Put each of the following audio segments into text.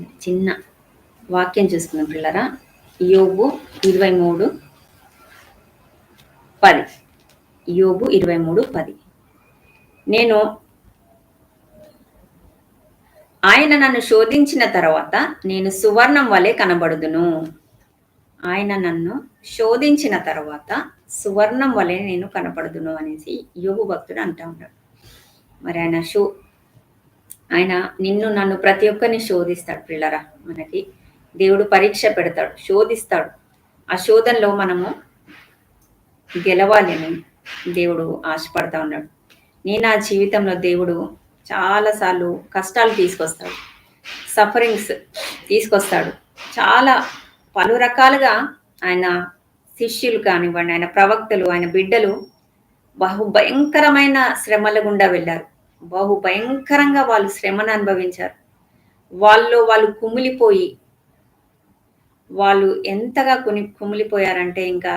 చిన్న వాక్యం చూసుకున్నాం పిల్లరా. యోగు ఇరవై మూడు పది. యోగు ఇరవై మూడు పది. నేను ఆయన నన్ను శోధించిన తర్వాత నేను సువర్ణం వలె కనబడుదును. ఆయన నన్ను శోధించిన తర్వాత సువర్ణం వలె నేను కనపడుదును అనేసి యోగు భక్తుడు అంటా ఉన్నాడు. మరి ఆయన శో ఆయన నిన్ను నన్ను ప్రతి ఒక్కరిని శోధిస్తాడు పిల్లరా మనకి. దేవుడు పరీక్ష పెడతాడు శోధిస్తాడు. ఆ శోధనలో మనము గెలవాలి అని దేవుడు ఆశపడతా ఉన్నాడు. నేను నా జీవితంలో దేవుడు చాలాసార్లు కష్టాలు తీసుకొస్తాడు సఫరింగ్స్ తీసుకొస్తాడు. చాలా పలు రకాలుగా ఆయన శిష్యులు కానివ్వండి ఆయన ప్రవక్తలు ఆయన బిడ్డలు బహు భయంకరమైన శ్రమల గుండా వెళ్ళారు. బహు భయంకరంగా వాళ్ళు శ్రమను అనుభవించారు. వాళ్ళు వాళ్ళు కుమిలిపోయి వాళ్ళు ఎంతగా కుని కుమిలిపోయారంటే ఇంకా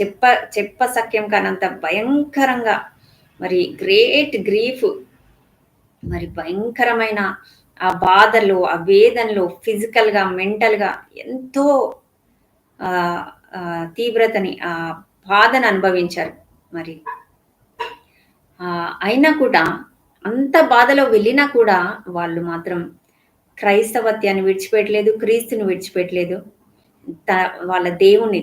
చెప్ప చెప్ప సఖ్యం కానంత భయంకరంగా మరి గ్రేట్ గ్రీఫ్ మరి భయంకరమైన ఆ బాధలు ఆ వేదనలు ఫిజికల్గా మెంటల్గా ఎంతో తీవ్రతని ఆ బాధను అనుభవించారు. మరి అయినా కూడా అంత బాధలో వెళ్ళినా కూడా వాళ్ళు మాత్రం క్రైస్తవత్యాన్ని విడిచిపెట్టలేదు క్రీస్తుని విడిచిపెట్టలేదు. త వాళ్ళ దేవుని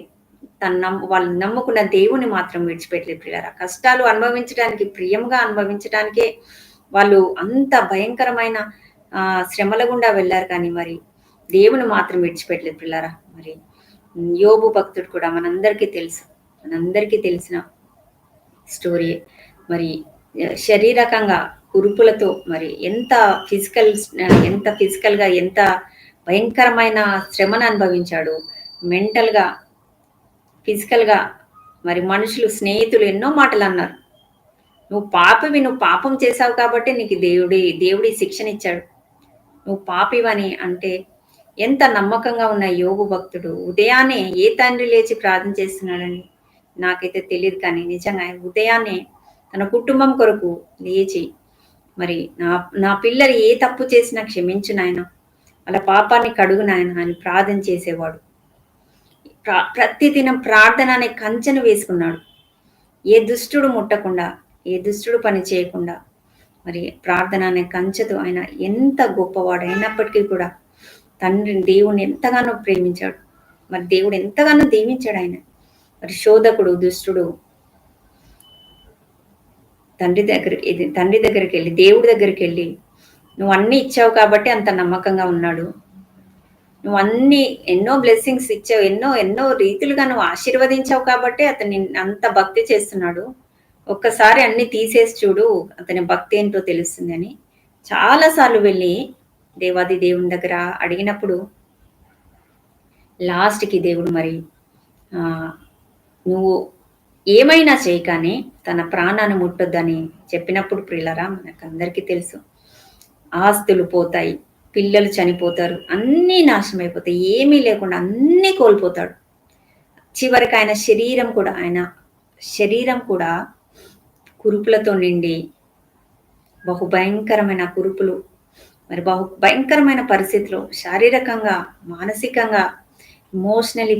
తన నమ్ వాళ్ళు నమ్ముకున్న దేవుని మాత్రం విడిచిపెట్టలేదు ప్రియారా కష్టాలు అనుభవించడానికి ప్రియంగా అనుభవించడానికే వాళ్ళు అంత భయంకరమైన శ్రమల గుండా వెళ్ళారు కానీ మరి దేవుని మాత్రం విడిచిపెట్టలేదు పిల్లారా మరి యోబు భక్తుడు కూడా మనందరికీ తెలుసు మనందరికీ తెలిసిన స్టోరీ. మరి శరీరకంగా కురుపులతో మరి ఎంత ఫిజికల్ ఎంత ఫిజికల్గా ఎంత భయంకరమైన శ్రమను అనుభవించాడు. మెంటల్గా ఫిజికల్గా మరి మనుషులు స్నేహితులు ఎన్నో మాటలు అన్నారు. నువ్వు పాపివి నువ్వు పాపం చేశావు కాబట్టి నీకు దేవుడి దేవుడి శిక్షణ ఇచ్చాడు. నువ్వు పాపివని అంటే ఎంత నమ్మకంగా ఉన్న యోగు భక్తుడు ఉదయాన్నే ఏ తండ్రి లేచి ప్రార్థన చేస్తున్నాడని నాకైతే తెలియదు కానీ నిజంగా ఉదయాన్నే తన కుటుంబం కొరకు లేచి మరి నా నా పిల్లలు ఏ తప్పు చేసినా క్షమించు నాయన. వాళ్ళ పాపాన్ని కడుగు నాయన అని ప్రార్థన చేసేవాడు. ప్రతిదినం ప్రార్థన అనే కంచెను వేసుకున్నాడు. ఏ దుష్టుడు ముట్టకుండా ఏ దుష్టుడు పని చేయకుండా మరి ప్రార్థన అనే కంచెతో ఆయన ఎంత గొప్పవాడు అయినప్పటికీ కూడా తండ్రిని దేవుణ్ణి ఎంతగానో ప్రేమించాడు. మరి దేవుడు ఎంతగానో దీవించాడు ఆయన. మరి శోధకుడు దుష్టుడు తండ్రి దగ్గరికి తండ్రి దగ్గరికి వెళ్ళి దేవుడి దగ్గరికి వెళ్ళి నువ్వు అన్ని ఇచ్చావు కాబట్టి అంత నమ్మకంగా ఉన్నాడు. నువ్వు అన్ని ఎన్నో బ్లెస్సింగ్స్ ఇచ్చావు ఎన్నో ఎన్నో రీతులుగా నువ్వు ఆశీర్వదించావు కాబట్టి అతన్ని అంత భక్తి చేస్తున్నాడు. ఒక్కసారి అన్ని తీసేసి చూడు అతని భక్తి ఏంటో తెలుస్తుంది అని. చాలాసార్లు వెళ్ళి దేవాది దేవుని దగ్గర అడిగినప్పుడు లాస్ట్కి దేవుడు మరి నువ్వు ఏమైనా చేయకానే తన ప్రాణాన్ని ముట్టొద్దని చెప్పినప్పుడు ప్రిల్లరా మనకు అందరికీ తెలుసు. ఆస్తులు పోతాయి పిల్లలు చనిపోతారు అన్నీ నాశనం అయిపోతాయి ఏమీ లేకుండా అన్నీ కోల్పోతాడు. చివరికి ఆయన శరీరం కూడా ఆయన శరీరం కూడా కురుపులతో నిండి బహు భయంకరమైన కురుపులు మరి బహు భయంకరమైన పరిస్థితిలో శారీరకంగా మానసికంగా ఇమోషనలీ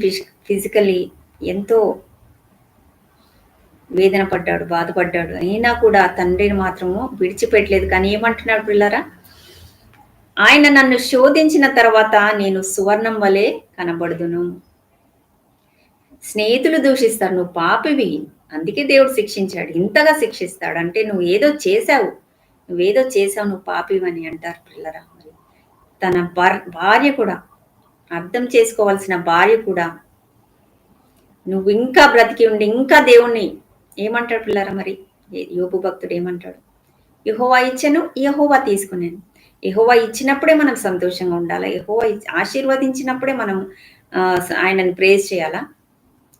ఫిజికలీ ఎంతో వేదన పడ్డాడు బాధపడ్డాడు. అయినా కూడా తండ్రిని మాత్రము విడిచిపెట్టలేదు. కానీ ఏమంటున్నాడు పిల్లరా? ఆయన నన్ను శోధించిన తర్వాత నేను సువర్ణం వలె కనబడుదును. స్నేహితులు దూషిస్తారు నువ్వు పాపివి. అందుకే దేవుడు శిక్షించాడు. ఇంతగా శిక్షిస్తాడు. అంటే నువ్వు ఏదో చేశావు. నువ్వేదో చేసావు నువ్వు పాపివని అంటారు పిల్లరా మరి. తన భార్య కూడా అర్థం చేసుకోవాల్సిన భార్య కూడా నువ్వు ఇంకా బ్రతికి ఉండి ఇంకా దేవుణ్ణి ఏమంటాడు పిల్లరా మరి? యోపు భక్తుడు ఏమంటాడు? యహోవా ఇచ్చను యహోవా తీసుకున్నాను యహోవా ఇచ్చినప్పుడే మనం సంతోషంగా ఉండాలా? యహోవా ఆశీర్వదించినప్పుడే మనం ఆయనని ప్రేజ్ చేయాలా?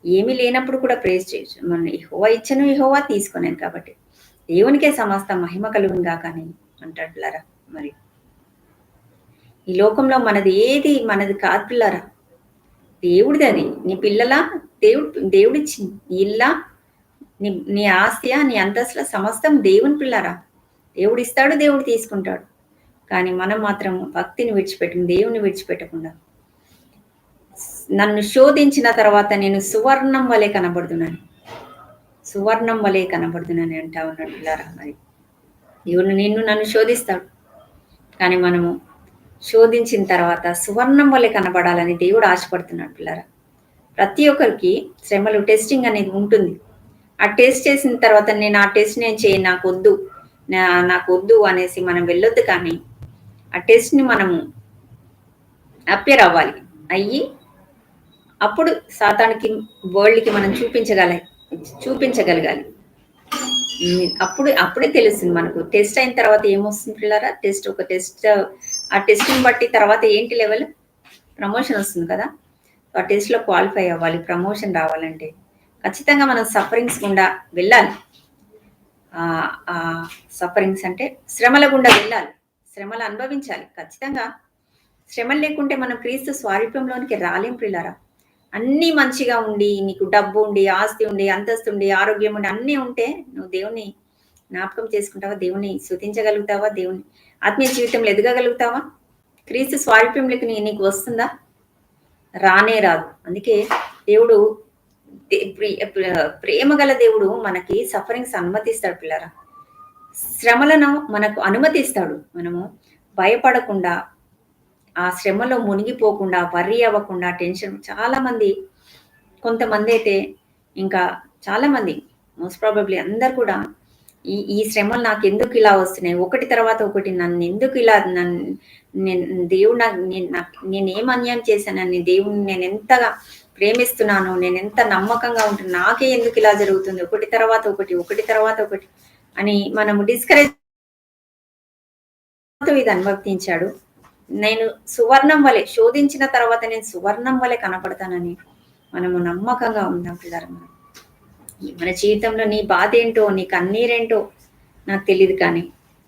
ఏమీ లేనప్పుడు కూడా ప్రేజ్ చేయొచ్చు. మనం యహోవా ఇచ్చను యహోవా తీసుకున్నాను కాబట్టి. దేవునికే సమస్త మహిమ కలుగుగా కానీ అంటాడు పిల్లరా మరి? ఈ లోకంలో మనది ఏది మనది కాదు పిల్లరా? దేవుడిది అది. నీ పిల్లల? దేవుడు దేవుడిచ్చింది. ఇల్లా? నీ నీ ఆస్తియా నీ అంతస్తుల సమస్తం దేవుని పిల్లరా. దేవుడు ఇస్తాడు దేవుడు తీసుకుంటాడు. కానీ మనం మాత్రం భక్తిని విడిచిపెట్టిన దేవుని విడిచిపెట్టకుండా. నన్ను శోధించిన తర్వాత నేను సువర్ణం వలె కనబడుతున్నాను. సువర్ణం వలె కనబడుతున్నాను అంటా ఉన్నాడు పిల్లారా మరి. దేవుడు నిన్ను నన్ను శోధిస్తాడు. కానీ మనము శోధించిన తర్వాత సువర్ణం వలె కనబడాలని దేవుడు ఆశపడుతున్నాడు పిల్లరా. ప్రతి ఒక్కరికి శ్రమలు టెస్టింగ్ అనేది ఉంటుంది. ఆ టెస్ట్ చేసిన తర్వాత నేను ఆ టెస్ట్ నేను చేయను నాకు వద్దు నాకు వద్దు అనేసి మనం వెళ్ళొద్దు కానీ ఆ టెస్ట్ని మనము అప్పేర్ అవ్వాలి. అయ్యి అప్పుడు సాతానికి వరల్డ్కి మనం చూపించగల చూపించగలగాలి. అప్పుడు అప్పుడే తెలుస్తుంది మనకు. టెస్ట్ అయిన తర్వాత ఏమొస్తుంది పిల్లరా? టెస్ట్ ఒక టెస్ట్ ఆ టెస్ట్ని బట్టి తర్వాత ఏంటి లెవెల్? ప్రమోషన్ వస్తుంది కదా. ఆ టెస్ట్లో క్వాలిఫై అవ్వాలి ప్రమోషన్ రావాలంటే. ఖచ్చితంగా మనం సఫరింగ్స్ గుండా వెళ్ళాలి. సఫరింగ్స్ అంటే శ్రమల గుండా వెళ్ళాలి. శ్రమలు అనుభవించాలి. ఖచ్చితంగా శ్రమలు లేకుంటే మనం క్రీస్తు స్వారూప్యంలోనికి రాలేం పిల్లరా అన్నీ మంచిగా ఉండి నీకు డబ్బు ఉండి ఆస్తి ఉండి అంతస్తు ఉండి ఆరోగ్యం ఉండి అన్నీ ఉంటే నువ్వు దేవుని జ్ఞాపకం చేసుకుంటావా? దేవుని శృతించగలుగుతావా దేవుని ఆత్మీయ జీవితంలో ఎదగగలుగుతావా? క్రీస్తు స్వారూప్యంలోకి నీకు వస్తుందా? రానే రాదు. అందుకే దేవుడు ప్రేమ గల దేవుడు మనకి సఫరింగ్స్ అనుమతిస్తాడు పిల్లరా. శ్రమలను మనకు అనుమతిస్తాడు. మనము భయపడకుండా ఆ శ్రమలో మునిగిపోకుండా వర్రీ అవ్వకుండా టెన్షన్ చాలా మంది కొంతమంది అయితే ఇంకా చాలా మంది మోస్ట్ ప్రాబబ్లీ అందరు కూడా ఈ ఈ శ్రమలు నాకు ఎందుకు ఇలా వస్తున్నాయి? ఒకటి తర్వాత ఒకటి నన్ను ఎందుకు ఇలా నన్ను నేను దేవుడు నాకు నేను ఏం అన్యాయం చేశానని దేవుడిని నేను ఎంతగా ప్రేమిస్తున్నాను నేను ఎంత నమ్మకంగా ఉంటున్నా నాకే ఎందుకు ఇలా జరుగుతుంది? ఒకటి తర్వాత ఒకటి ఒకటి తర్వాత ఒకటి అని మనము డిస్కరేజ్ ఇది అనువర్తించాడు. నేను సువర్ణం వలె శోధించిన తర్వాత నేను సువర్ణం వలె కనపడతానని మనము నమ్మకంగా ఉందాం పిల్లలు మనం. మన జీవితంలో నీ బాధ ఏంటో నీ కన్నీరేంటో నాకు తెలియదు కానీ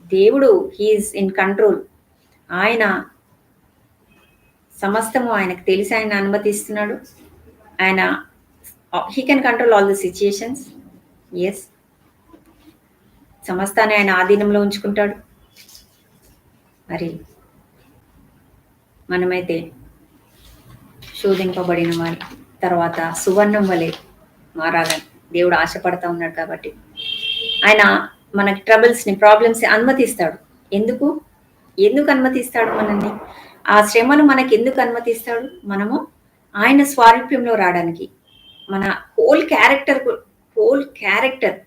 దేవుడు హీఈస్ ఇన్ కంట్రోల్ ఆయన సమస్తము ఆయనకు తెలిసి ఆయన అనుమతిస్తున్నాడు. ఆయన he can control all the situations yes సమస్తాన్ని ఆయన ఆధీనంలో ఉంచుకుంటాడు. మరి మనమైతే శోధింపబడిన వారి తర్వాత సువర్ణం వలె మారాలని దేవుడు ఆశపడతా ఉన్నాడు కాబట్టి. ఆయన మనకి ట్రబుల్స్ని ప్రాబ్లమ్స్ అనుమతిస్తాడు. ఎందుకు? ఎందుకు అనుమతిస్తాడు మనల్ని? ఆ శ్రమను మనకి ఎందుకు అనుమతిస్తాడు? మనము ఆయన స్వారూప్యంలో రావడానికి మన హోల్ క్యారెక్టర్ హోల్ క్యారెక్టర్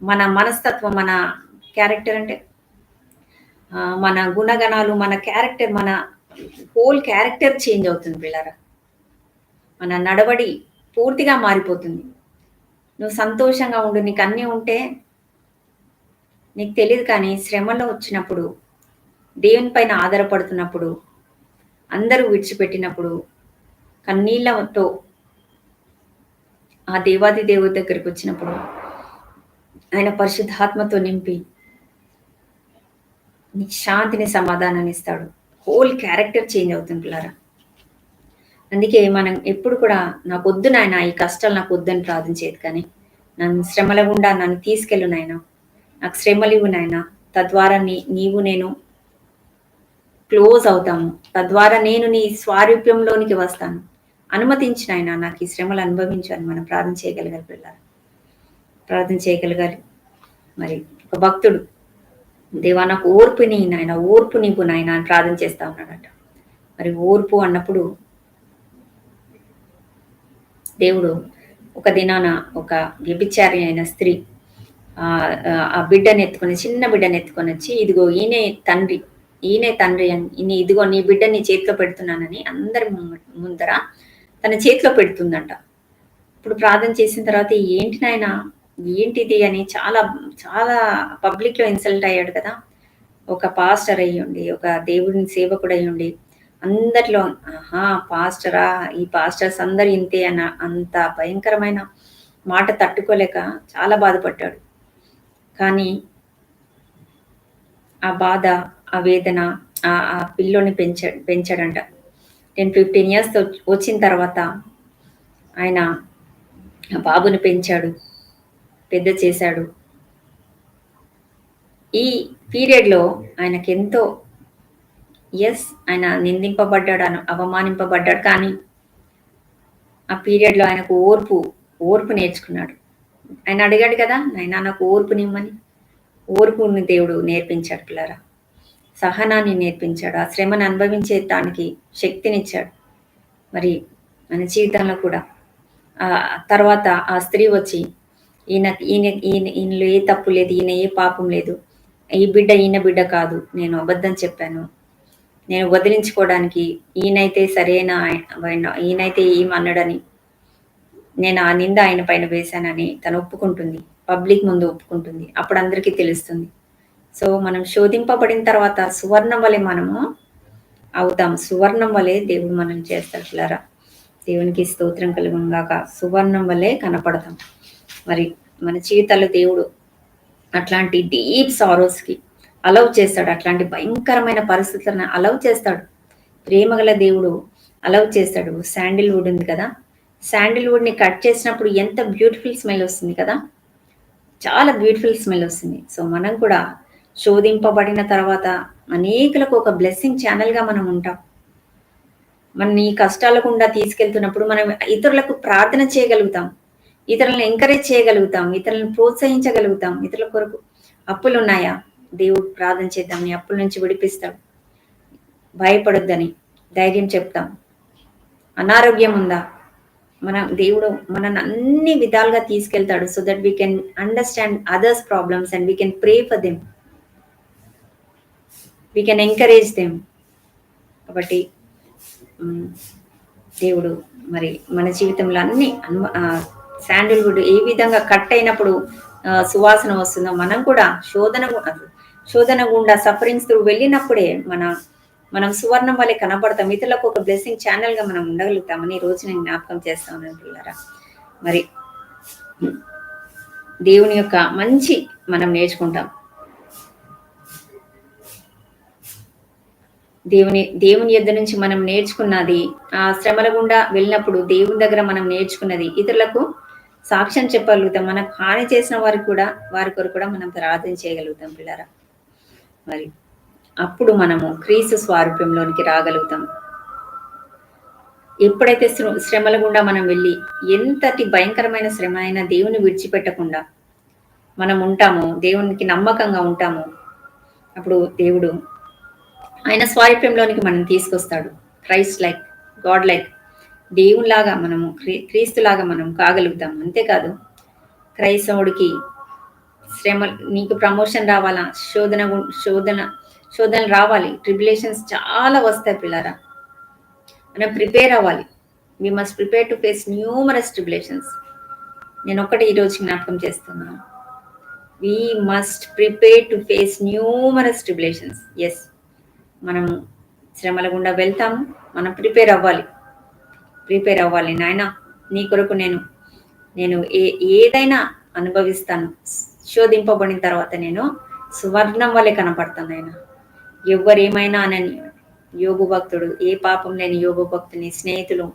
మన మనస్తత్వం మన క్యారెక్టర్ అంటే మన గుణగణాలు మన క్యారెక్టర్ మన హోల్ క్యారెక్టర్ చేంజ్ అవుతుంది పిల్లరా. మన నడవడి పూర్తిగా మారిపోతుంది. నువ్వు సంతోషంగా ఉండు నీకు అన్నీ ఉంటే నీకు తెలియదు కానీ శ్రమలో వచ్చినప్పుడు దేవుని పైన ఆధారపడుతున్నప్పుడు అందరూ విడిచిపెట్టినప్పుడు కన్నీళ్ళతో ఆ దేవాది దేవుడి దగ్గరికి వచ్చినప్పుడు ఆయన పరిశుద్ధాత్మతో నింపి శాంతిని సమాధానాన్ని ఇస్తాడు. హోల్ క్యారెక్టర్ చేంజ్ అవుతుంది పిల్లరా. అందుకే మనం ఎప్పుడు కూడా నాకు వద్దు నాయన ఈ కష్టాలు నాకు వద్దని ప్రార్థించేది కానీ నన్ను శ్రమల గుండా నన్ను తీసుకెళ్ళు నాయన. నాకు శ్రమలు ఇవ్వు నాయన. తద్వారా నీ నీవు నేను క్లోజ్ అవుతాము. తద్వారా నేను నీ స్వారూప్యంలోనికి వస్తాను. అనుమతించిన ఆయన నాకు ఈ శ్రమలు అనుభవించాను. మనం ప్రార్థన చేయగలగాలి పిల్లలు. ప్రార్థన చేయగలగాలి. మరి ఒక భక్తుడు. దేవా నాకు ఓర్పుని నాయన ఓర్పు నీకు నాయన అని ప్రార్థన చేస్తా ఉన్నాడట. మరి ఓర్పు అన్నప్పుడు దేవుడు ఒక దినాన ఒక వ్యభిచారి అయిన స్త్రీ ఆ బిడ్డను ఎత్తుకొని చిన్న బిడ్డను ఎత్తుకొని వచ్చి ఇదిగో ఈయనే తండ్రి ఈయనే తండ్రి అని ఇదిగో నీ బిడ్డ నీ చేతిలో పెడుతున్నానని అందరి ముందర తన చేతిలో పెడుతుందంట. ఇప్పుడు ప్రార్థన చేసిన తర్వాత ఏంటి నాయన ఏంటిది అని చాలా చాలా పబ్లిక్లో ఇన్సల్ట్ అయ్యాడు కదా. ఒక పాస్టర్ అయ్యుండి ఒక దేవుడిని సేవకుడు అయ్యుండి అందరిలో ఆహా పాస్టరా ఈ పాస్టర్స్ అందరు ఇంతే అన్న అంత భయంకరమైన మాట తట్టుకోలేక చాలా బాధపడ్డాడు. కానీ ఆ బాధ ఆ వేదన ఆ పిల్లోని పెంచ పెంచాడంట. టెన్ ఫిఫ్టీన్ ఇయర్స్ వచ్చిన తర్వాత ఆయన ఆ బాబుని పెంచాడు పెద్ద చేశాడు ఈ పీరియడ్లో ఆయనకి ఎంతో ఎస్ ఆయన నిందింపబడ్డాడు, అని అవమానింపబడ్డాడు. కానీ ఆ పీరియడ్‌లో ఆయనకు ఓర్పు, ఓర్పు నేర్చుకున్నాడు. ఆయన అడిగాడు కదా! నాయన నాకు ఓర్పునిమ్మని. ఓర్పుని దేవుడు నేర్పించాడు పిల్లరా సహనాన్ని నేర్పించాడు. ఆ శ్రమను అనుభవించే దానికి శక్తినిచ్చాడు. మరి మన జీవితంలో కూడా తర్వాత ఆ స్త్రీ వచ్చి ఈయన ఈయన ఈయన ఈయనలో ఏ తప్పు లేదు. ఈయన ఏ పాపం లేదు. ఈ బిడ్డ ఈయన బిడ్డ కాదు. నేను అబద్ధం చెప్పాను. నేను వదిలించుకోవడానికి ఈయనైతే సరైన ఈయనైతే ఏమన్నాడని నేను ఆ నింద ఆయన పైన వేశానని తను ఒప్పుకుంటుంది. పబ్లిక్ ముందు ఒప్పుకుంటుంది. అప్పుడు అందరికీ తెలుస్తుంది. సో, మనం శోధింపబడిన తర్వాత సువర్ణం వలె మనము అవుతాం. సువర్ణం వలె దేవుడు మనం చేస్తారు దేవునికి స్తోత్రం కలుగును సువర్ణం వలె కనపడతాం. మరి మన జీవితాల్లో దేవుడు అట్లాంటి డీప్ సారోస్‌కి అలౌ చేస్తాడు. అట్లాంటి భయంకరమైన పరిస్థితులను అలౌ చేస్తాడు. ప్రేమగల దేవుడు అలౌ చేస్తాడు. శాండిల్‌వుడ్ ఉంది కదా! శాండిల్‌వుడ్‌ని కట్ చేసినప్పుడు ఎంత బ్యూటిఫుల్ స్మెల్ వస్తుంది కదా! చాలా బ్యూటిఫుల్ స్మెల్ వస్తుంది. సో, మనం కూడా శోధింపబడిన తర్వాత అనేకులకు ఒక బ్లెస్సింగ్ ఛానల్గా మనం ఉంటాం. మన ఈ కష్టాల గుండా తీసుకెళ్తున్నప్పుడు మనం ఇతరులకు ప్రార్థన చేయగలుగుతాం. ఇతరులను ఎంకరేజ్ చేయగలుగుతాం. ఇతరులను ప్రోత్సహించగలుగుతాం. ఇతరుల కొరకు అప్పులు ఉన్నాయా దేవుడు ప్రార్థన చేద్దాం. నీ అప్పుల నుంచి విడిపిస్తాడు. భయపడొద్దని ధైర్యం చెప్తాం. అనారోగ్యం ఉందా? మన దేవుడు మనల్ని అన్ని విధాలుగా తీసుకెళ్తాడు. So that we can understand others problems and we can pray for them. We can encourage them. కాబట్టి దేవుడు మరి మన జీవితంలో అన్ని శాండిల్‌వుడ్ ఏ విధంగా కట్ అయినప్పుడు సువాసన వస్తుందో మనం కూడా శోధన శోధన గుండా సఫరింగ్స్ త్రూ వెళ్ళినప్పుడే మన మనం సువర్ణం వలె కనపడతాం. ఇతరులకు ఒక బ్లెస్సింగ్ ఛానల్గా మనం ఉండగలుగుతామని ఈ రోజు నేను జ్ఞాపకం చేస్తాను ఉన్నాను మరి దేవుని యొక్క మంచి మనం నేర్చుకుంటాం. దేవుని దేవుని యొద్ నుంచి మనం నేర్చుకున్నది ఆ శ్రమల గుండా వెళ్ళినప్పుడు దేవుని దగ్గర మనం నేర్చుకున్నది ఇతరులకు సాక్ష్యం చెప్పగలుగుతాం. మనకు హాని చేసిన వారికి కూడా వారి కొరకు కూడా మనం ప్రార్థన చేయగలుగుతాం పిల్లరా మరి అప్పుడు మనము క్రీస్తు స్వారూప్యంలోనికి రాగలుగుతాం. ఎప్పుడైతే శ్రమల గుండా మనం వెళ్ళి ఎంతటి భయంకరమైన శ్రమ అయినా దేవుని విడిచిపెట్టకుండా మనం ఉంటాము దేవునికి నమ్మకంగా ఉంటాము అప్పుడు దేవుడు ఆయన స్వారూప్యంలోనికి మనం తీసుకొస్తాడు. క్రైస్ట్ లైక్, గాడ్ లైక్ దేవునిలాగా మనము క్రీ క్రీస్తులాగా మనం కాగలుగుతాం. అంతేకాదు క్రైస్తవుడికి శ్రమ నీకు ప్రమోషన్ రావాలా? శోధన శోధన శోధనలు రావాలి. ట్రిబులేషన్స్ చాలా వస్తాయి పిల్లరా మనం ప్రిపేర్ అవ్వాలి. We must prepare to face numerous tribulations. నేనొక్కటి ఈరోజు జ్ఞాపకం చేస్తున్నాను. We must prepare to face numerous tribulations. Yes మనం శ్రమల గుండా వెళ్తాము. మనం ప్రిపేర్ అవ్వాలి. ప్రిపేర్ అవ్వాలి. నాయన నీ కొరకు నేను నేను ఏ ఏదైనా అనుభవిస్తాను. శోధింపబడిన తర్వాత నేను సువర్ణం వలె కనపడతాను ఆయన ఎవరేమైనా అనని యోగు భక్తుడు ఏ పాపం లేని యోగు భక్తుని స్నేహితులు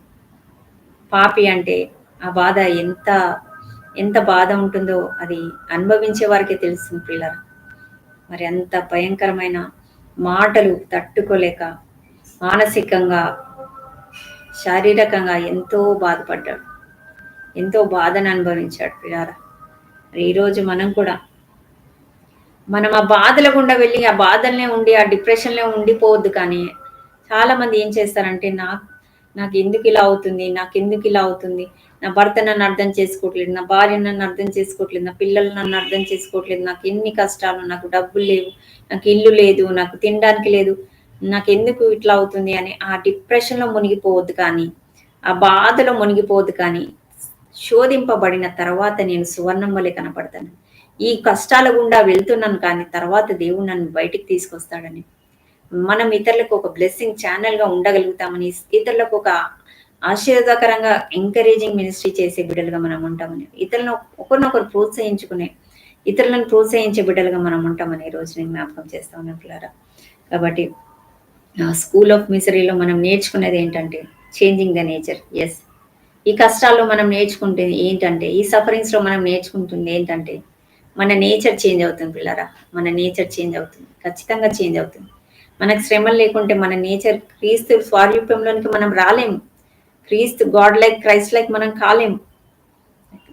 పాపి అంటే ఆ బాధ ఎంత ఎంత బాధ ఉంటుందో అది అనుభవించే వారికే తెలుస్తుంది పిల్లలు మరి అంత భయంకరమైన మాటలు తట్టుకోలేక మానసికంగా, శారీరకంగా ఎంతో బాధపడ్డాడు. ఎంతో బాధను అనుభవించాడు పిల్లారా. మరి ఈరోజు మనం కూడా మనం ఆ బాధల గుండా వెళ్ళి ఆ బాధల్నే ఉండి, ఆ డిప్రెషన్‌లో ఉండిపోవద్దు కానీ చాలామంది ఏం చేస్తారంటే నాకు నాకు ఎందుకు ఇలా అవుతుంది? నాకు ఎందుకు ఇలా అవుతుంది? నా భర్త నన్ను అర్థం చేసుకోవట్లేదు. నా భార్య నన్ను అర్థం చేసుకోవట్లేదు. నా పిల్లలు నన్ను అర్థం చేసుకోవట్లేదు. నాకు ఎన్ని కష్టాలు, నాకు డబ్బులు లేవు, నాకు ఇల్లు లేదు, నాకు తినడానికి లేదు. నాకు ఎందుకు ఇట్లా అవుతుంది అని ఆ డిప్రెషన్‌లో మునిగిపోవద్దు కానీ, ఆ బాధలో మునిగిపోవద్దు కానీ, శోధింపబడిన తర్వాత నేను సువర్ణం వలె కనపడతాను. ఈ కష్టాల గుండా వెళ్తున్నాను కానీ తర్వాత దేవుడు నన్ను బయటికి తీసుకొస్తాడని. మనం ఇతరులకు ఒక బ్లెస్సింగ్ ఛానెల్‌గా ఉండగలుగుతామని, ఇతరులకు ఒక ఆశీర్వాదకరంగా ఎంకరేజింగ్ మినిస్ట్రీ చేసే బిడ్డలుగా మనం ఉంటామని. ఇతరులను ఒకరినొకరు ప్రోత్సహించుకునే, ఇతరులను ప్రోత్సహించే బిడ్డలుగా మనం ఉంటామని ఈరోజు నేను జ్ఞాపకం చేస్తా ఉన్నాను పిల్లారా. కాబట్టి స్కూల్ ఆఫ్ మిసరీలో మనం నేర్చుకునేది ఏంటంటే చేంజింగ్ ద నేచర్. ఎస్ ఈ కష్టాల్లో మనం నేర్చుకుంటుంది ఏంటంటే, ఈ సఫరింగ్స్‌లో మనం నేర్చుకుంటుంది ఏంటంటే, మన నేచర్ చేంజ్ అవుతుంది పిల్లారా. మన నేచర్ చేంజ్ అవుతుంది. ఖచ్చితంగా చేంజ్ అవుతుంది. మనకు శ్రమలు లేకుంటే మన నేచర్ క్రీస్తు స్వారూప్యంలోనికి మనం రాలేం. క్రీస్తు గాడ్ లైక్ క్రైస్ట్ లైక్ మనం కాలేం.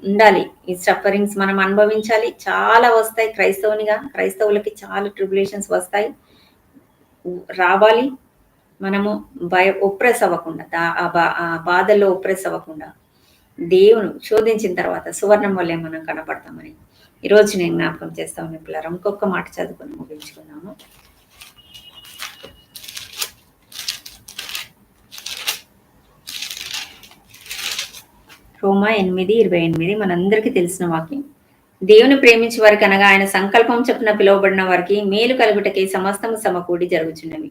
ఉండాలి. ఈ సఫరింగ్స్ మనం అనుభవించాలి. చాలా వస్తాయి క్రైస్తవునిగా. క్రైస్తవులకి చాలా ట్రిబులేషన్స్ వస్తాయి. రావాలి. మనము భయ ఒప్రెస్ అవ్వకుండా దా- ఆ బా ఆ బాధల్లో ఒప్రెస్ అవ్వకుండా దేవుని శోధించిన తర్వాత సువర్ణం వల్లే మనం కనపడతామని. ఈరోజు నేను జ్ఞాపకం చేస్తాను పిల్లలు ఇంకొక మాట చదువుకొని ముగించుకున్నాము రోమా ఎనిమిది ఇరవై ఎనిమిది మనందరికీ తెలిసిన వాక్యం. దేవుని ప్రేమించి వారికి అనగా ఆయన సంకల్పం చొప్పున పిలువబడిన వారికి మేలు కలుగుటకి సమస్తము సమకూడి జరుగుచున్నవి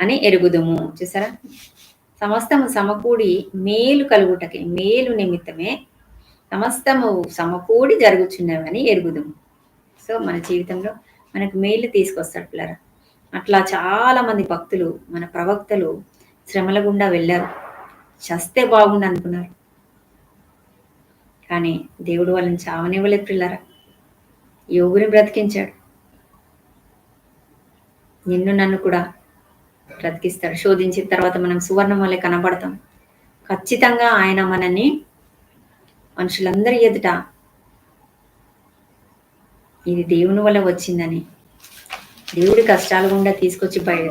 అని ఎరుగుదుము. చూసారా? సమస్తము సమకూడి మేలు కలుగుటకి మేలు నిమిత్తమే సమస్తము సమకూడి జరుగుచున్నవని ఎరుగుదుము. సో మన జీవితంలో మనకు మేలు తీసుకొస్తాడు పిల్లరా. అట్లా చాలా మంది భక్తులు మన ప్రవక్తలు శ్రమల గుండా వెళ్ళారు. చస్తే బాగుండు అనుకున్నారు. కానీ దేవుడు వాళ్ళని చావనివ్వలేదు పిల్లరా. యోగుని బ్రతికించాడు. నిన్ను నన్ను కూడా బ్రతికిస్తాడు. శోధించిన తర్వాత మనం సువర్ణం వల్లే కనబడతాం. ఖచ్చితంగా ఆయన మనని మనుషులందరి ఎదుట ఇది దేవుని వల్ల వచ్చిందని దేవుడి కష్టాలు గుండా తీసుకొచ్చి బయ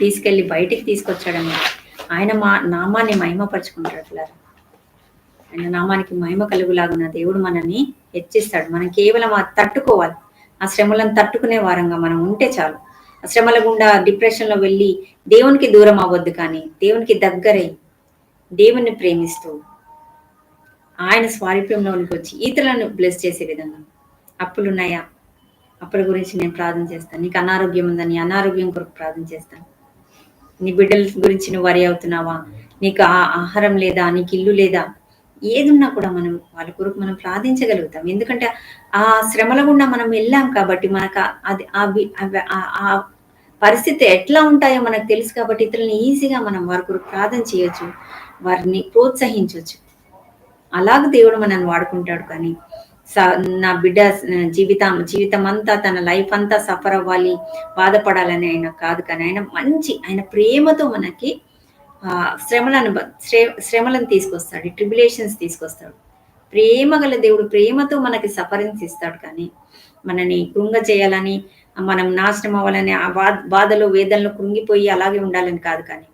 తీసుకెళ్ళి బయటికి తీసుకొచ్చాడని ఆయన మా నామాన్ని మహిమపరచుకుంటాడు పిల్లరా. ఆయన నామానికి మహిమ కలుగులాగున్న దేవుడు మనల్ని హెచ్చిస్తాడు. మనం కేవలం ఆ తట్టుకోవాలి. ఆ శ్రమలను తట్టుకునే వారంగా మనం ఉంటే చాలు. ఆ శ్రమల గుండా డిప్రెషన్లో వెళ్ళి దేవునికి దూరం అవ్వద్దు కానీ దేవునికి దగ్గరై దేవుణ్ణి ప్రేమిస్తూ ఆయన స్వారూప్యంలోనికి వచ్చి ఇతరులను బ్లెస్ చేసే విధంగా అప్పులున్నాయా? అప్పుల గురించి నేను ప్రార్థన చేస్తాను. నీకు అనారోగ్యం ఉందని అనారోగ్యం కొరకు ప్రార్థన చేస్తాను. నీ బిడ్డల గురించి నువ్వు వరి అవుతున్నావా? నీకు ఆ ఆహారం లేదా నీకు ఇల్లు లేదా? ఏదున్నా కూడా మనం వాళ్ళ కొరకు మనం ప్రార్థించగలుగుతాం. ఎందుకంటే ఆ శ్రమల గుండా మనం వెళ్ళాం కాబట్టి మనకు అది ఆ పరిస్థితి ఎట్లా ఉంటాయో మనకు తెలుసు కాబట్టి ఇతరులని ఈజీగా మనం వారి కొరకు ప్రార్థన చేయొచ్చు వారిని ప్రోత్సహించవచ్చు అలాగ దేవుడు మనల్ని వాడుకుంటాడు కానీ స- నా బిడ్డ జీవితం జీవితం అంతా తన లైఫ్ అంతా సఫర్ అవ్వాలి బాధపడాలని ఆయన కాదు కానీ ఆయన మంచి ఆయన ప్రేమతో మనకి శ్రమలను శ్రే- శ్రమలను తీసుకొస్తాడు ట్రిబులేషన్స్ తీసుకొస్తాడు. ప్రేమ గల దేవుడు ప్రేమతో మనకి సఫరింగ్స్ ఇస్తాడు కానీ మనని కృంగ చేయాలని మనం నాశనం అవ్వాలని ఆ బా- బాధలో వేదనలో కృంగిపోయి అలాగే ఉండాలని కాదు కానీ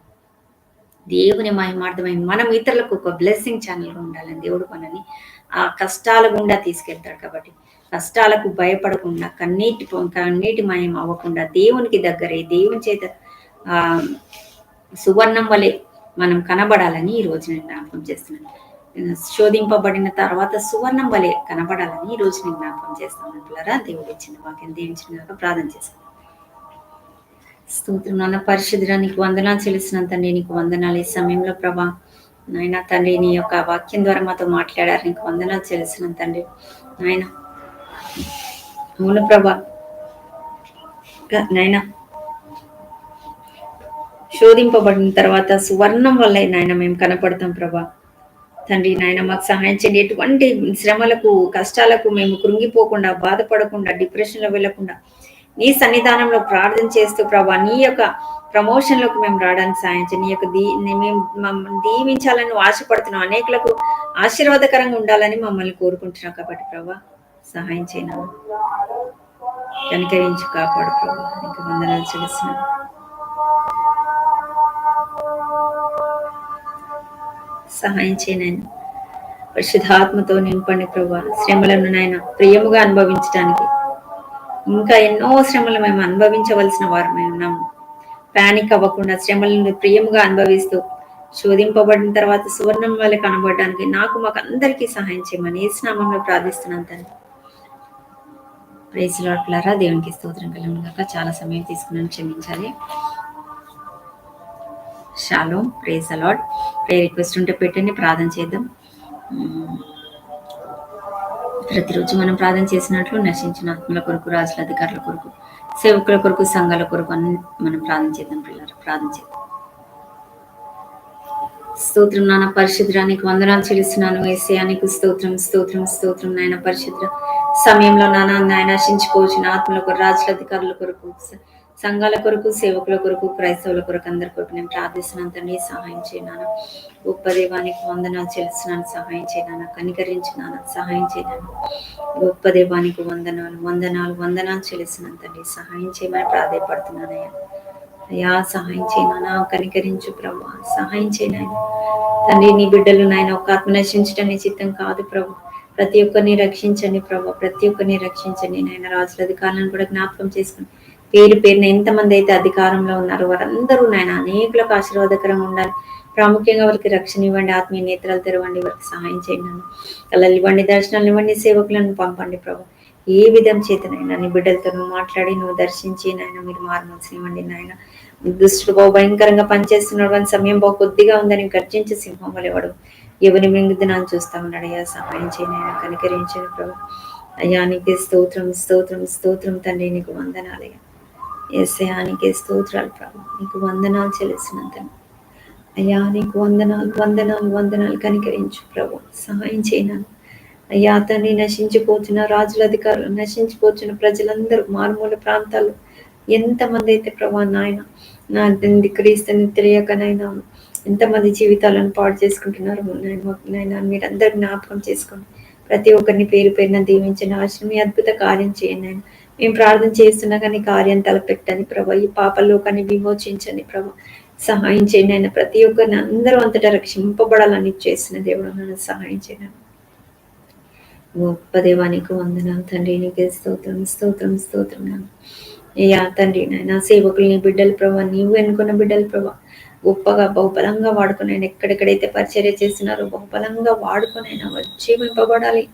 దేవుని మహిమార్థమై మనం ఇతరులకు ఒక బ్లెస్సింగ్ ఛానల్గా ఉండాలని దేవుడు మనని ఆ కష్టాల గుండా తీసుకెళ్తాడు కాబట్టి కష్టాలకు భయపడకుండా కన్నీటి కన్నీటి మయం అవ్వకుండా దేవునికి దగ్గరే దేవుని చేత ఆ సువర్ణం వలె మనం కనబడాలని ఈ రోజు నేను జ్ఞాపకం చేస్తున్నాను. శోధింపబడిన తర్వాత సువర్ణం వలె కనబడాలని ఈ రోజు నేను జ్ఞాపకం చేస్తాను. పిల్లరా దేవుడు ఇచ్చిన వాక్యం దీవించిన ప్రార్థన చేస్తాను. స్తోత్రం నాన్న పరిశుద్ధురా నీకు వందనాలు చెల్లిస్తున్నాను తండ్రి నీకు వందనాలు. ఈ సమయంలో ప్రభా నాయన తండ్రి నీ యొక్క వాక్యం ద్వారా మాతో మాట్లాడారు. నీకు వందనాలు చెల్లిస్తున్నాను తండ్రి. నాయన అవును ప్రభా. నాయనా శోధింపబడిన తర్వాత సువర్ణం వల్ల నాయన మేము కనపడతాం ప్రభా. తండ్రి నాయన మాకు సహాయం చేయండి. ఎటువంటి శ్రమలకు కష్టాలకు మేము కృంగిపోకుండా బాధపడకుండా డిప్రెషన్లో వెళ్ళకుండా నీ సన్నిధానంలో ప్రార్థన చేస్తూ ప్రభా నీ యొక్క ప్రమోషన్లోకి మేము రావడానికి సాయం చేయండి. నీ యొక్క దీ మేము మమ్మల్ని దీవించాలని ఆశపడుతున్నాం అనేకులకు ఆశీర్వాదకరంగా ఉండాలని మమ్మల్ని కోరుకుంటున్నాం కాబట్టి ప్రభా సహాయం చేయను కనికరించి కాపాడు ప్రభా. నీకు వందనాలు చెల్లిస్తున్నాను సహాయం చేయనైనా. పరిశుద్ధాత్మతో నింపండి ప్రభా. శ్రమలను నాయన ప్రియముగా అనుభవించడానికి ఇంకా ఎన్నో శ్రమలు మేము అనుభవించవలసిన వారు మేము ఉన్నాము. ప్యానిక్ అవ్వకుండా శ్రమలను ప్రియముగా అనుభవిస్తూ శోధింపబడిన తర్వాత సువర్ణం వల్ల కనబడడానికి నాకు మాకు అందరికీ సహాయం చేయమని ఏ స్నామంలో ప్రార్థిస్తున్నాను తండ్రి. ప్రేస్ లాట్లారా దేవునికి స్తోత్రం కలుగుగాక చాలా సమయం తీసుకున్నాను క్షమించాలి. షాలో ప్రేస్ అలాడ్ ప్రే రిక్వెస్ట్ ఉంటే పెట్టండి ప్రార్థన చేద్దాం. ప్రతిరోజు మనం ప్రార్థన చేసినట్లు నశించిన ఆత్మల కొరకు రాజుల అధికారుల కొరకు సేవకుల కొరకు సంఘాల కొరకు అన్ని మనం ప్రార్థన చేద్దాం పిల్లలు ప్రార్థన చేద్దాం. స్తోత్రం నాన్న పరిశుద్రానికి వందనాలు చెల్లిస్తున్నాను. ఏసయానికి స్తోత్రం స్తోత్రం స్తోత్రం నాయన పరిశుద్ర సమయంలో నాన్న నాయన నశించుకోవచ్చిన ఆత్మల కొరకు రాజుల అధికారుల కొరకు సంఘాల కొరకు సేవకుల కొరకు క్రైస్తవుల కొరకు అందరి కొరకు నేను ప్రార్థిస్తున్నాను సహాయం చేయనాను. గొప్ప దేవానికి వందనాలు చెల్లిస్తున్నాను సహాయం చేయనాను. కనికరించినాను సహాయం చేయనాను. గొప్ప దేవానికి వందనాలు వందనాలు వందనాలు చెల్లిస్తున్నాను సహాయం చేయమని ప్రాధాయపడుతున్నానయ్యా అయ్యా సహాయం చేయనా కనికరించు ప్రభు. సహాయం చేయనాయన. తండ్రి నీ బిడ్డలు నాయన ఒక ఆత్మ నశించడం నీ చిత్తం కాదు ప్రభు. ప్రతి ఒక్కరిని రక్షించండి ప్రభు. ప్రతి ఒక్కరిని రక్షించండి నాయన. రాజుల అధికారులను కూడా జ్ఞాపకం చేసుకుని పేరు పేరున ఎంతమంది అయితే అధికారంలో ఉన్నారో వారందరూ నాయన అనేకులకు ఆశీర్వాదకరంగా ఉండాలి. ప్రాముఖ్యంగా వారికి రక్షణ ఇవ్వండి ఆత్మీయ నేత్రాలు తెరవండి వారికి సహాయం చేయండి కళలు ఇవ్వండి దర్శనాలు ఇవ్వండి సేవకులను పంపండి ప్రభు. ఏ విధం చేతనైనా నీ బిడ్డలతో నువ్వు మాట్లాడి నువ్వు దర్శించి నాయన మీరు మారమల్సి ఇవ్వండి నాయన. దుష్టుడు బాబు భయంకరంగా పనిచేస్తున్నాడు సమయం బాగు కొద్దిగా ఉందని గర్జించి సింహం వలేవాడు ఎవరి మింగుదినాన్ని చూస్తా ఉన్నాడు. అయ్యా సహాయం చేయను ఆయన ప్రభు. అయ్యా నీకు స్తోత్రం స్తోత్రం స్తోత్రం తండ్రి నీకు వందనాలయ్యా ఏసయానికి స్తోత్రాలు ప్రభు. నీకు వందనాలు చెల్లిస్తున్నంత అయ్యా నీకు వందనాలు వందనాలు వందనాలు కనికరించు ప్రభు. సహాయం చేయనాను అయ్యా అతన్ని నశించిపోతున్న రాజుల అధికారులు నశించిపోతున్న ప్రజలందరూ మారుమూల ప్రాంతాలు ఎంతమంది అయితే ప్రభా నాయన నా క్రీస్తుని తెలియకనైనా ఎంతమంది జీవితాలను పాడు చేసుకుంటున్నారు నాయన మీరందరూ జ్ఞాపకం చేసుకోండి ప్రతి ఒక్కరిని పేరు పేరున దీవించిన ఆశ్రమం మీ అద్భుత కార్యం చేయండి మేము ప్రార్థన చేస్తున్నా కానీ కార్యం తలపెట్టని ప్రభా ఈ పాపల్లోకాన్ని విమోచించండి ప్రభా సహాయం చేయండి ఆయన. ప్రతి ఒక్కరిని అందరూ అంతటా రక్షింపబడాలని చేసిన దేవుడు నన్ను సహాయం చేయను గొప్ప దేవానికి వందనాలు తండ్రి నీకే స్తోత్రం స్తోత్రం స్తోత్రం. అయ్యా తండ్రి నాయన సేవకుల్ని బిడ్డల ప్రభా నీవు ఎన్నుకున్న బిడ్డల ప్రభా గొప్పగా బహుబలంగా వాడుకుని ఆయన ఎక్కడెక్కడైతే పరిచర్య చేస్తున్నారో బహుబలంగా వాడుకొని ఆయన జీవింపబడాలి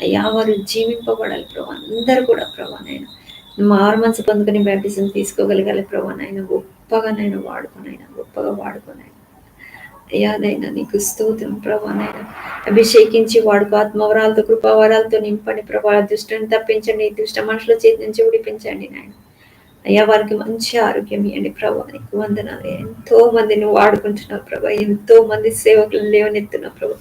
అయ్యా వారు జీవింపబడాలి ప్రభా. అందరు కూడా ప్రభా నాయన. మారు మనసు పొందుకుని బ్యాప్టిజం తీసుకోగలగాలి ప్రభా నాయన. గొప్పగా నేను వాడుకునైనా గొప్పగా వాడుకున్నాయి అయ్యాదైనా నీకు స్తోత్రం ప్రభానైనా అభిషేకించి వాడుకు ఆత్మవరాలతో కృపావరాలతో నింపండి ప్రభా. దుష్టుని తప్పించండి దుష్ట మనుషుల చేతి నుంచి విడిపించండి నాయన. అయ్యా వారికి మంచి ఆరోగ్యం ఇవ్వండి ప్రభా. నీకు వందనాలు. ఎంతో మందిని వాడుకుంటున్నావు ప్రభా. ఎంతో మంది సేవకులను లేవనెత్తున్నావు ప్రభా.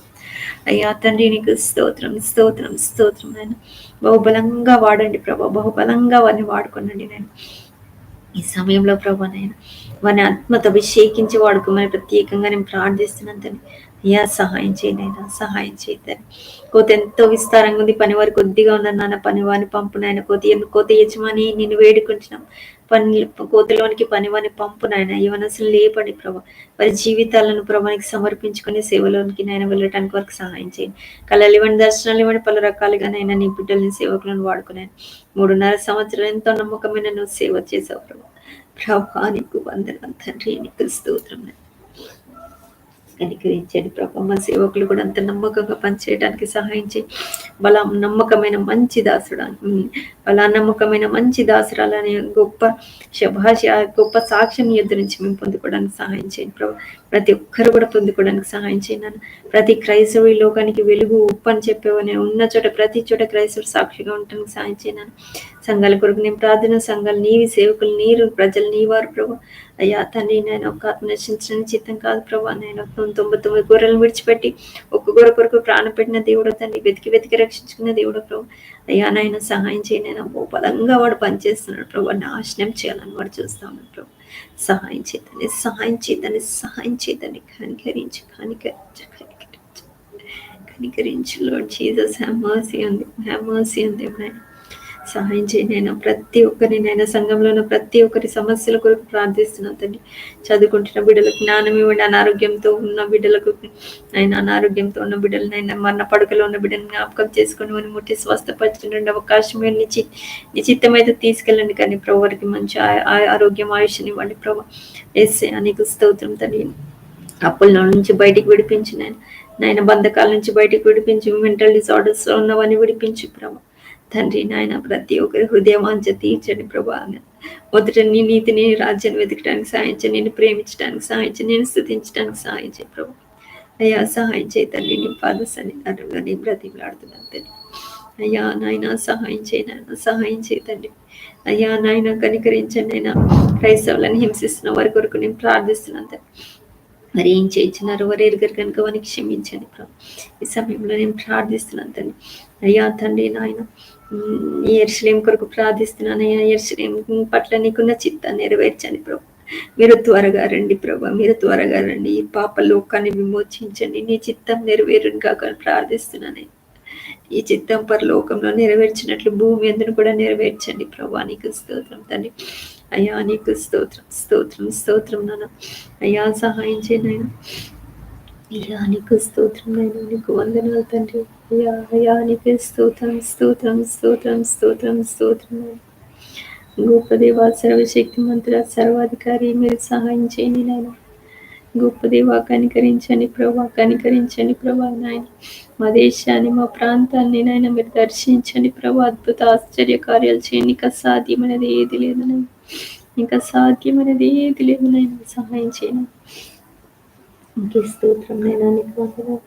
అయ్యా తండ్రి నీకు స్తోత్రం స్తోత్రం స్తోత్రం నేను బహుబలంగా వాడండి ప్రభా బహుబలంగా వారిని వాడుకోనండి నేను ఈ సమయంలో ప్రభా నేను వారిని ఆత్మతో అభిషేకించి వాడుకోమని ప్రత్యేకంగా నేను ప్రార్థిస్తున్నాను అయ్యా సహాయం చేయనైనా సహాయం చేయదని కోత ఎంతో విస్తారంగా ఉంది పని వారి కొద్దిగా ఉందని నాన్న పని వారిని పంపునైనా కోతి కోత యజమాని నేను వేడుకుంటున్నాం. పని కోతలోనికి పని పంపు నాయన. యువనసులు లేపండి ప్రభా. వారి జీవితాలను ప్రభానికి సమర్పించుకుని సేవలోనికి నాయన వెళ్ళటానికి వారికి సహాయం చేయండి. కళలు ఇవ్వండి దర్శనాలు ఇవ్వండి పలు రకాలుగా నైనా నీ బిడ్డల్ని సేవకులను వాడుకున్నాను మూడున్నర సంవత్సరం ఎంతో నమ్మకమైన నువ్వు సేవ చేసావు ప్రభా. ప్రభా నీకు వందనం తండ్రి నీకు స్తోత్రం అనుగ్రహించండి ప్రభా. మా సేవకులు కూడా అంత నమ్మకంగా పనిచేయడానికి సహాయం చేయి నమ్మకమైన మంచి దాసుడా బలా నమ్మకమైన మంచి దాసురాలని గొప్ప శభాష గొప్ప సాక్ష్యం ఎదురు నుంచి మేము పొందుకోవడానికి సహాయం చేయండి ప్రభా. ప్రతి ఒక్కరు కూడా పొందుకోవడానికి సహాయం చేయను ప్రతి క్రైస్తవు ఈ లోకానికి వెలుగు ఉప్పు అని చెప్పేవనే ఉన్న చోట ప్రతి చోట క్రైస్తవుడు సాక్షిగా ఉండడానికి సహాయం చేయను సంఘాల కొరకు నేను ప్రార్థన సంఘాలు నీవి సేవకులు నీరు ప్రజలు నీవారు ప్రభు. అయ్యా తండ్రి నేను ఒక ఆత్మ నశించిన చిత్తం కాదు ప్రభా. నేను తొంభై తొమ్మిది గొర్రెలను విడిచిపెట్టి ఒక్క గొర్రె కొరకు ప్రాణం పెట్టిన దేవుడు తండ్రి వెతికి వెతికి రక్షించుకున్న దేవుడు ప్రభు. అయ్యా నాయన సహాయం చేయనైనా బలంగా వాడు పనిచేస్తున్నాడు ప్రభు. నాశనం చేయాలని వాడు చూస్తా ఉన్నాడు ప్రభు. సహాయం చేద్దని సహాయం చేద్దని సహాయం చేద్దని కనికరించు కనికరించు కనికరించు. కనికరించు లోడ్ జీసస్ హ్యామర్సీ ఉంది హ్యామర్సీ ఉంది నాయన సహాయం చేయనైనా ప్రతి ఒక్కరిని నైనా సంఘంలో ఉన్న ప్రతి ఒక్కరి సమస్యల కొరకు ప్రార్థిస్తున్నాను తండ్రి. చదువుకుంటున్న బిడ్డలకు జ్ఞానం ఇవ్వండి అనారోగ్యంతో ఉన్న బిడ్డలకు ఆయన అనారోగ్యంతో ఉన్న బిడ్డలనైనా మరణ పడకలో ఉన్న బిడ్డను జ్ఞాపకం చేసుకుని మనం ముట్టి స్వస్థపరచుకునే అవకాశం నిశ్చి నిశ్చితం అయితే తీసుకెళ్ళండి కానీ ప్రభు వారికి మంచి ఆరోగ్యం ఆయుష్ని ఇవ్వండి ప్రభు. ఎస్ఏ అనేక స్తోత్రం తండ్రి. అప్పుల నుంచి బయటికి విడిపించి నేను నాయన బంధకాల నుంచి బయటికి విడిపించి మెంటల్ డిసార్డర్స్ ఉన్నవని ఉన్నవన్నీ విడిపించి ప్రభు. తండ్రి నాయన ప్రతి ఒక్కరి హృదయవాంచ తీర్చండి ప్రభా మొదట నీ నీతిని రాజ్యాన్ని వెతకడానికి సహాయం చేయి నేను ప్రేమించడానికి సహాయం చేయి నేను స్థుతించడానికి సహాయం చేయి ప్రభు. అయ్యా సహాయం చేయి తండ్రి నీ పాద అరుగా నేను బ్రతిమలాడుతున్నాను తండ్రి అయ్యా నాయన సహాయం చేయి నాయన సహాయం చేయి అయ్యా నాయన కనికరించండి అయినా క్రైస్తవులను హింసిస్తున్న వారి కొరకు నేను ప్రార్థిస్తున్నాను తండ్రి మరి ఏం చేయించినారు వారు ఎరుగరు కనుక వారికి క్షమించండి ప్రభు. ఈ సమయంలో నేను ప్రార్థిస్తున్నాను తండ్రి అయ్యా తండ్రి నాయన ఎర్షలేం కొరకు ప్రార్థిస్తున్నాను అయ్యా. ఎర్షలేం పట్ల నీకున్న చిత్తాన్ని నెరవేర్చండి ప్రభు. మీరు త్వరగా రండి ప్రభా. మీరు త్వరగా రండి. ఈ పాప లోకాన్ని విమోచించండి. నీ చిత్తం నెరవేరుని కాక ప్రార్థిస్తున్నాను ఈ చిత్తం పరలోకంలో నెరవేర్చినట్లు భూమి ఎందును కూడా నెరవేర్చండి ప్రభా. నీకు స్తోత్రం తండ్రి. అయ్యా నీకు స్తోత్రం స్తోత్రం స్తోత్రం నాన్న. అయ్యా సహాయం చేయనైనా అయ్యా నీకు స్తోత్రం నేను నీకు వందనాలు తండ్రి. అయ్యా అయ్యా నీకు స్తోత్రం స్తోత్రం స్తోత్రం స్తోత్రం స్తోత్రం. గొప్ప దేవ సర్వశక్తి మంత్ర సర్వాధికారి మీరు సహాయం చేయండి నాయన. గొప్ప దేవ కనికరించండి ప్రభా కనికరించండి ప్రభా నాయన. మా దేశాన్ని మా ప్రాంతాన్ని నాయన మీరు దర్శించండి ప్రభా. అద్భుత ఆశ్చర్య కార్యాలు చేయండి. ఇంకా సాధ్యమైనది ఏది లేదు నాయన. ఇంకా సాధ్యమైనది ఏది లేదు నాయన. సహాయం చేయను ఇంకే స్తోత్రం నేను నీకు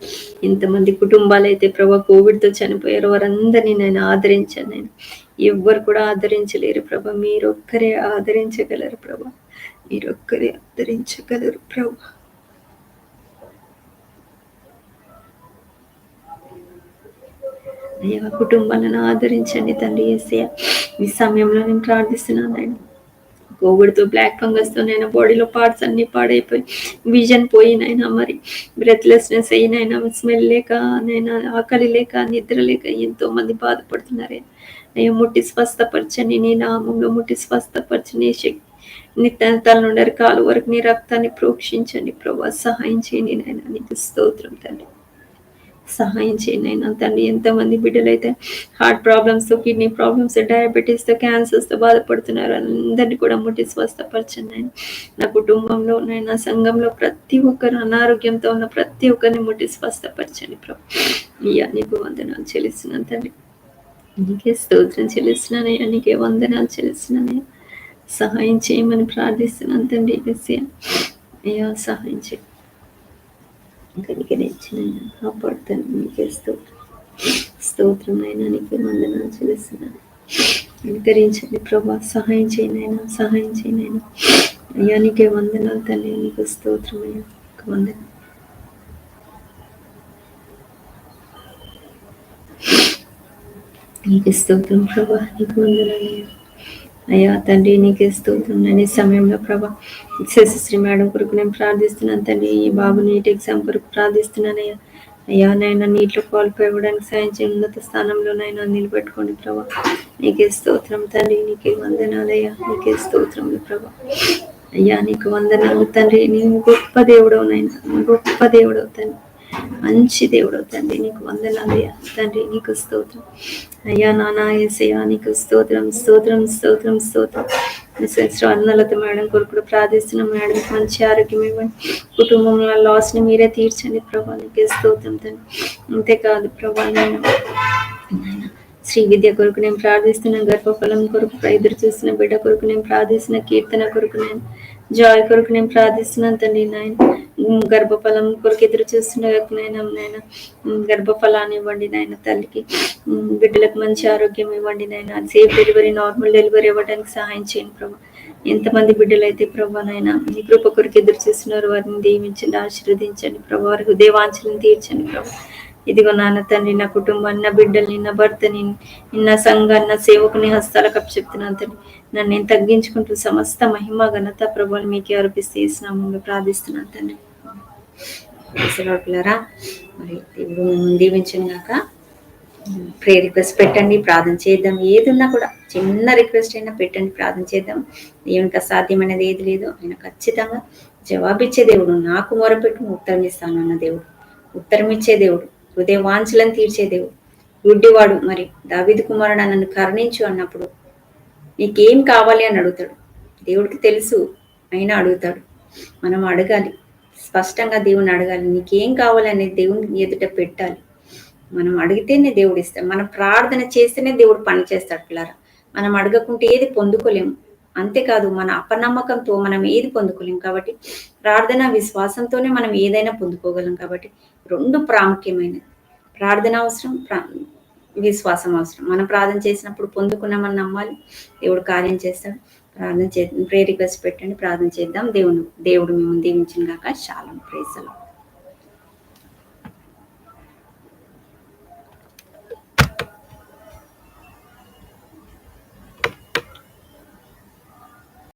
ఎంతమంది కుటుంబాలు అయితే ప్రభా కోవిడ్తో చనిపోయారు. వారందరినీ నేను ఆదరించాను నేను. ఎవ్వరు కూడా ఆదరించలేరు ప్రభా. మీరొక్కరే ఆదరించగలరు ప్రభా. మీరొక్కరే ఆదరించగలరు ప్రభా. అయ్యా కుటుంబాలను ఆదరించండి తండ్రి ఏసయ్య ఈ సమయంలో నేను ప్రార్థిస్తున్నాను ఆయన కోవిడ్తో బ్లాక్ ఫంగస్తో నేను బాడీలో పార్ట్స్ అన్ని పాడైపోయి విజన్ పోయినైనా మరి బ్రెత్లెస్నెస్ అయినైనా స్మెల్ లేక నేను ఆకలి లేక నిద్ర లేక ఎంతో మంది బాధపడుతున్నారే. అయ్యో ముట్టి స్వస్థపరచని నీ నామంలో ముట్టి స్వస్థపరచని శక్తి. నీ తల నుండి కాలు వరకు నీ రక్తాన్ని ప్రోక్షించండి ప్రభా. సహాయం చేయండి నాయన. నీకు స్తోత్రం తండ్రి. సహాయం చేయండి. అయినా తండ్రి ఎంతోమంది బిడ్డలైతే హార్ట్ ప్రాబ్లమ్స్ కిడ్నీ ప్రాబ్లమ్స్ డయాబెటీస్తో క్యాన్సర్స్తో బాధపడుతున్నారు అందరినీ కూడా ముట్టి స్వస్థపరచండి. ఆయన నా కుటుంబంలో నా సంఘంలో ప్రతి ఒక్కరు అనారోగ్యంతో ఉన్న ప్రతి ఒక్కరిని ముట్టి స్వస్థపరచండి ప్రభు. ఇయ్యా నీకు వందనాలు చెల్లిస్తున్నాను తండ్రి. నీకే స్తోత్రం చెల్లిస్తున్నానయ్యా నీకే వందనాలు చెల్లిస్తున్నానయ్యా సహాయం చేయమని ప్రార్థిస్తున్నాను తండ్రి. అయ్యా సహాయం చేయి కనికరించిన కాపాడుతాను నీకే స్తోత్రం. స్తోత్రం అయినా నీకే వందనాలు చెల్లిస్తున్నాను. అనుకరించండి ప్రభా సహాయం చేయనైనా సహాయం చేయనైనా అయ్యా నీకే వందనాలు తల్లి నీకు స్తోత్రమైన వందన నీకు స్తోత్రం ప్రభా నీకు వందనాలు అయ్యా తండ్రి నీకే స్తోత్రం అనే సమయంలో ప్రభా శ్రీ మేడం కొరకు నేను ప్రార్థిస్తున్నాను తండ్రి ఈ బాబు నీట్ ఎగ్జామ్ కొరకు ప్రార్థిస్తున్నాను అయ్యా. నైనా నీటిలో క్వాలిఫై అవ్వడానికి సాయం చేయ ఉన్నత స్థానంలో నైనా నిలబెట్టుకోండి ప్రభా. నీకే స్తోత్రం తండ్రి నీకే వందనాలయ్యా నీకే స్తోత్రం ప్రభా. అయ్యా నీకు వందనాలు తండ్రి నేను గొప్ప దేవుడవు నైనా గొప్ప దేవుడవు తండ్రి. మంచి దేవుడు తండ్రి నీకు వందనాలు తండ్రి నీకు స్తోత్రం. అయ్యా నానా ఏసయ్యా నీకు స్తోత్రం స్తోత్రం స్తోత్రం స్తోత్రం. అన్నలత మేడం కొరకు ప్రార్థిస్తున్నాం మేడం. మంచి ఆరోగ్యం ఇవ్వండి. కుటుంబంలో లాస్ని మీరే తీర్చండి ప్రభా. నీకు స్తోత్రం తండ్రి. అంతేకాదు ప్రభా నేను శ్రీ విద్య కొరకు నేను ప్రార్థిస్తున్న గర్భఫలం కొరకు ఎదురు చూస్తున్న బిడ్డ కొరకు నేను ప్రార్థిస్తున్న కీర్తన కొరకు నేను జాయ్ కొరకు నేను ప్రార్థిస్తున్నాను తండ్రి నాయన. గర్భఫలం కొరకు ఎదురు చూస్తున్న నాయన నాయన గర్భఫలాన్ని ఇవ్వండి నాయన తల్లికి. బిడ్డలకు మంచి ఆరోగ్యం ఇవ్వండి నాయన. సేఫ్ డెలివరీ నార్మల్ డెలివరీ ఇవ్వడానికి సహాయం చేయండి ప్రభా. ఎంతమంది బిడ్డలు అయితే ప్రభా నాయన మీ కృప కొరకు ఎదురు చూస్తున్నారు వారిని దీవించండి ఆశీర్వదించండి ప్రభా. వారి దేవాంచలను తీర్చండి ప్రభా. ఇదిగో నాన్న తండ్రి నా కుటుంబాన్ని నా బిడ్డల్ని నా భర్తని నా సంఘాన్ని నా సేవకుని హస్తాలకు చెప్తున్నా తండ్రి. నన్ను నేను తగ్గించుకుంటూ సమస్త మహిమ ఘనత ప్రభావం మీకే అర్పిస్తే ఇస్తున్నాము ప్రార్థిస్తున్నాను తండ్రి. మరి దేవుడు మిమ్మల్ని దీవించను గాక ప్రే రిక్వెస్ట్ పెట్టండి ప్రార్థన చేద్దాం. ఏది ఉన్నా కూడా చిన్న రిక్వెస్ట్ అయినా పెట్టండి ప్రార్థన చేద్దాం. దేవునికి అసాధ్యమైనది ఏది లేదు. ఆయన ఖచ్చితంగా జవాబిచ్చే దేవుడు నాకు మొరపెట్టు ఉత్తరం ఇస్తాను అన్న దేవుడు. ఉత్తరం ఇచ్చే దేవుడు. హృదయ వాంఛలను తీర్చేదేవు గుడ్డివాడు మరి. దావిద్ కుమారుడు నన్ను కరుణించు అన్నప్పుడు నీకేం కావాలి అని అడుగుతాడు. దేవుడికి తెలుసు అయినా అడుగుతాడు. మనం అడగాలి. స్పష్టంగా దేవుని అడగాలి. నీకేం కావాలి అనేది దేవుని ఎదుట పెట్టాలి. మనం అడిగితేనే దేవుడు ఇస్తాడు. మనం ప్రార్థన చేస్తేనే దేవుడు పని చేస్తాడు పిల్లరా. మనం అడగకుంటే ఏది పొందుకోలేము. అంతేకాదు మన అపనమ్మకంతో మనం ఏది పొందుకోలేం కాబట్టి ప్రార్థన విశ్వాసంతోనే మనం ఏదైనా పొందుకోగలం కాబట్టి రెండు ప్రాముఖ్యమైనది. ప్రార్థన అవసరం విశ్వాసం అవసరం. మనం ప్రార్థన చేసినప్పుడు పొందుకున్నామని నమ్మాలి దేవుడు కార్యం చేస్తాడు. ప్రార్థన చే ప్రేయర్ రిక్వెస్ట్ పెట్టండి ప్రార్థన చేద్దాం. దేవుడు దేవుడు మిమ్మల్ని దీవించిన కాక చాలా ప్రేసలు